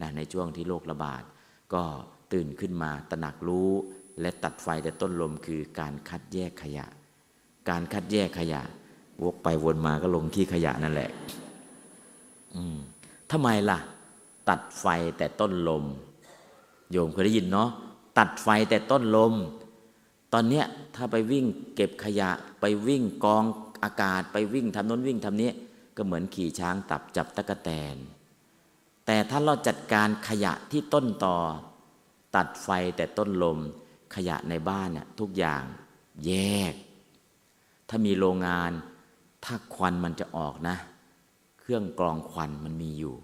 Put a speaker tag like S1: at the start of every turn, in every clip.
S1: นะในช่วงที่โรคระบาด ก็ตื่นขึ้นมาตระหนักรู้และตัดไฟแต่ต้นลมคือการคัดแยกขยะ การคัดแยกขยะ วกไปวนมาก็ลงที่ขยะนั่นแหละ อืมทำไมล่ะ ตัดไฟแต่ต้นลม โยมเคยได้ยินเนาะตัดไฟแต่ต้นลม ตอนเนี้ยถ้าไปวิ่งเก็บขยะ ไปวิ่งกองอากาศ ไปวิ่งทำน้นวิ่งทำนี้ก็เหมือนขี่ช้างตับจับตะกะแตน แต่ถ้าเราจัดการขยะที่ต้นตอตัดไฟแต่ต้นลม ขยะในบ้านน่ะทุกอย่างแยก ถ้ามีโรงงาน ถ้าควันมันจะออกนะ เครื่องกรองควันมันมีอยู่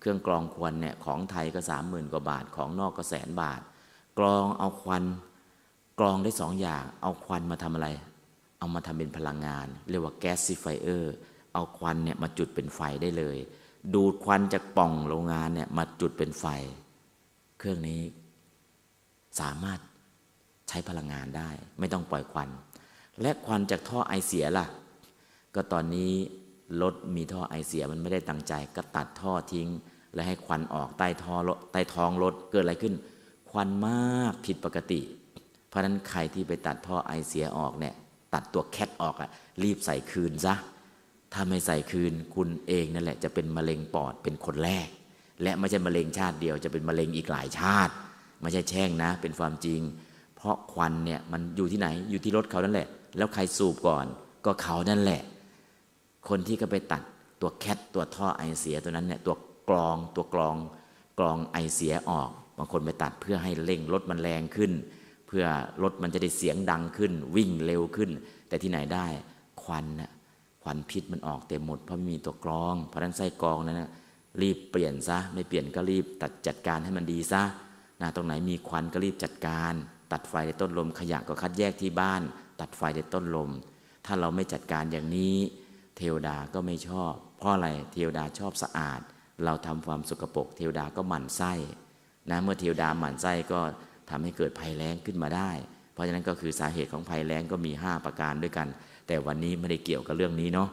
S1: เครื่องกรองควันเนี่ยของไทยก็สามหมื่นกว่าบาทของนอกก็แสนบาท กรองเอาควัน กรองได้สองอย่าง เอาควันมาทำอะไร เอามาทำเป็นพลังงาน เรียกว่าแก๊สซิไฟเออร์เอาควันเนี่ยมาจุดเป็นไฟได้เลย ดูดควันจากป่องโรงงานเนี่ยมาจุดเป็นไฟ เครื่องนี้สามารถใช้พลังงานได้ ไม่ต้องปล่อยควัน และควันจากท่อไอเสียล่ะ ก็ตอนนี้รถมีท่อไอเสียมันไม่ได้ตั้งใจ ก็ตัดท่อทิ้ง และให้ควันออกใต้ท่อรถใต้ท้องรถเกิดอะไรขึ้น ควันมากผิดปกติ เพราะฉะนั้นใครที่ไปตัดท่อไอเสียออกเนี่ยตัดตัวแคทออกอะรีบใส่คืนซะ ถ้าไม่ใส่คืนคุณเองนั่นแหละจะเป็นมะเร็งปอดเป็นคนแรก และไม่ใช่มะเร็งชาติเดียวจะเป็นมะเร็งอีกหลายชาติ ไม่ใช่แช่งนะ เป็นความจริง เพราะควันเนี่ยมันอยู่ที่ไหนอยู่ที่รถเขานั่นแหละ แล้วใครสูบก่อน ก็เขานั่นแหละ คนที่ก็ไปตัดตัวแคทตัวท่อไอเสียตัวนั้นเนี่ยตัวกรองตัวกรองกรองไอเสียออกบางคนไปตัดเพื่อให้เร่งรถมันแรงขึ้น เพื่อรถมันจะได้เสียงดังขึ้น วิ่งเร็วขึ้น แต่ที่ไหนได้ควันน่ะ ควันพิษมันออกเต็มหมด เพราะไม่มีตัวกรอง เพราะนั้นไส้กรองนั้นนะรีบเปลี่ยนซะ ไม่เปลี่ยนก็รีบตัดจัดการให้มันดีซะนะตรงไหนมีควันก็รีบจัดการ ตัดไฟในต้นลมขยะก็คัดแยกที่บ้าน ตัดไฟในต้นลม ถ้าเราไม่จัดการอย่างนี้ เทวดาก็ไม่ชอบ เพราะอะไรเทวดาชอบสะอาด เราทำความสกปรกเทวดาก็หมั่นไส้นะเมื่อเทวดาหมั่นไส้ก็ทำให้เกิดภัยแล้งขึ้นมาได้ เพราะฉะนั้นก็คือสาเหตุของภัยแล้งก็มี 5 ประการด้วยกัน แต่วันนี้ไม่ได้เกี่ยวกับเรื่องนี้เนาะ